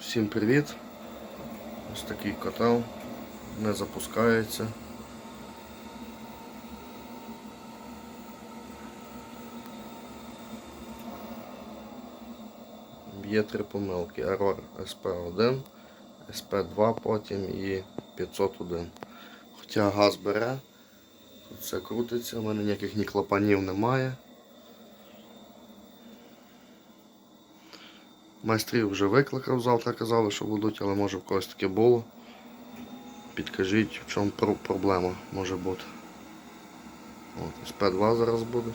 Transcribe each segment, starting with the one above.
Всім привіт! Ось такий котел не запускається. Б'є три помилки. Error SP1, SP2 потім і 501. Хоча газ бере, тут все крутиться, у мене ніяких ні клапанів немає. Майстрів вже викликав, завтра казали, що будуть, але може в когось таке було. Підкажіть, в чому проблема може бути. От, СП2 зараз будуть.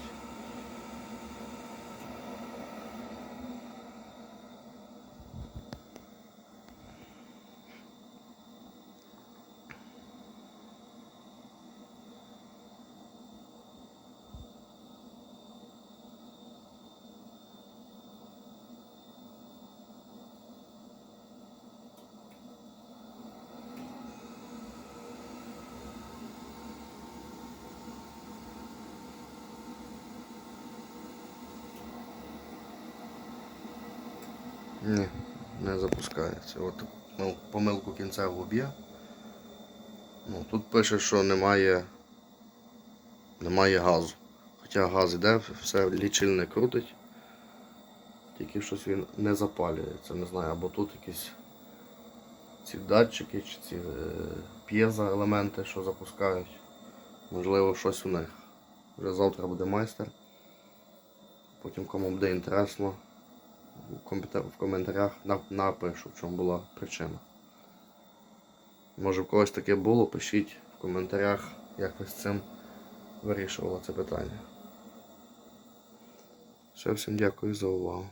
Ні, не запускається. От помилку кінцеву б'є. Ну, тут пише, що немає, немає газу. Хоча газ іде, все лічильник крутить. Тільки щось він не запалюється. Не знаю, або тут якісь ці датчики чи ці е, п'єзоелементи, що запускають. Можливо, щось у них. Вже завтра буде майстер. Потім кому буде інтересно, в коментарях напишу, в чому була причина. Може в когось таке було, пишіть в коментарях, як ви з цим вирішували це питання. Все, всім дякую за увагу.